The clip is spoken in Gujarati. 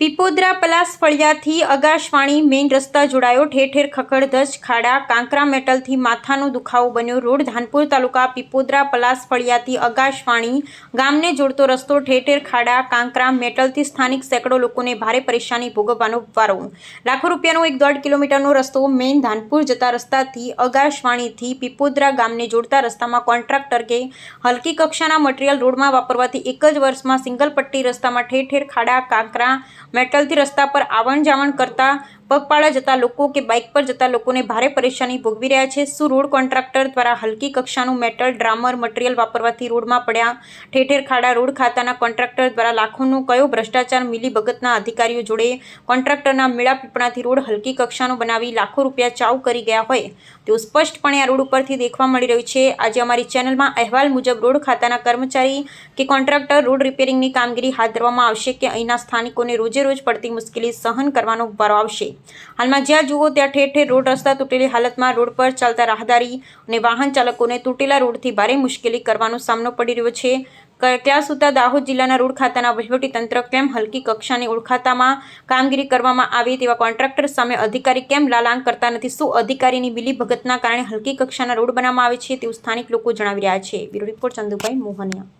પીપોદરા પલાસ ફળિયાથી અગાશવાણી મેઇન રસ્તા જોડાયો. ઠેર ઠેર ખખડધજ ખાડા, કાંકરા મેટલથી માથાનો દુખાવો બન્યો. રોડ ધાનપુર તાલુકા પીપોદરા પલાસ ફળિયાથી અગાશવાણી ગામને જોડતો રસ્તો. ઠેર ઠેર ખાડા, કાંકરા મેટલથી સ્થાનિક સેંકડો લોકોને ભારે પરેશાની ભોગવવાનો વારો. લાખો રૂપિયાનો એક દોઢ કિલોમીટરનો રસ્તો મેઇન ધાનપુર જતા રસ્તાથી અગાશવાણીથી પીપોદરા ગામને જોડતા રસ્તામાં કોન્ટ્રાક્ટર કે હલકી કક્ષાના મટીરિયલ રોડમાં વાપરવાથી એક જ વર્ષમાં સિંગલ પટ્ટી રસ્તામાં ઠેર ઠેર ખાડા, કાંકરા મેટલથી રસ્તા પર આવણ જાવણ કરતા પગપાળા જતા લોકો કે બાઇક પર જતા લોકોને ભારે પરેશાની ભોગવી રહ્યા છે. શું રોડ કોન્ટ્રાક્ટર દ્વારા હલકી કક્ષાનું મેટલ, ડ્રામર, મટીરિયલ વાપરવાથી રોડમાં પડ્યા ઠેર ઠેર ખાડા? રોડ ખાતાના કોન્ટ્રાક્ટર દ્વારા લાખોનું કયો ભ્રષ્ટાચાર મિલી ભગતના અધિકારીઓ જોડે? કોન્ટ્રાક્ટરના મેળા પીપણાથી રોડ હલકી કક્ષાનું બનાવી લાખો રૂપિયા ચાવ કરી ગયા હોય. તેવું સ્પષ્ટપણે આ રોડ ઉપરથી દેખવા મળી રહ્યું છે. આજે અમારી ચેનલમાં અહેવાલ મુજબ રોડ ખાતાના કર્મચારી કે કોન્ટ્રાક્ટર રોડ રિપેરિંગની કામગીરી હાથ ધરવામાં આવશે કે અહીંના સ્થાનિકોને રોજે રોજ પડતી મુશ્કેલી સહન કરવાનો વારો આવશે? હાલમાં જ્યાં જુઓ ત્યાં ઠેર ઠેર રોડ રસ્તા તૂટેલી હાલતમાં રોડ પર ચાલતા રાહદારી અને વાહન ચાલકોને તૂટેલા રોડથી ભારે મુશ્કેલી કરવાનો સામનો પડી રહ્યો છે. ક્યાં સુધા દાહોદ જિલ્લાના રોડ ખાતાના વહીવટીતંત્ર કેમ હલકી કક્ષાની ઓળખાતામાં કામગીરી કરવામાં આવે તેવા કોન્ટ્રાક્ટર સામે અધિકારી કેમ લાલાંગ કરતા નથી? શું અધિકારીની મિલીભગતના કારણે હલકી કક્ષાના રોડ બનાવવામાં આવે છે તેવું સ્થાનિક લોકો જણાવી રહ્યા છે. Bureau report Chandubhai Mohaniya.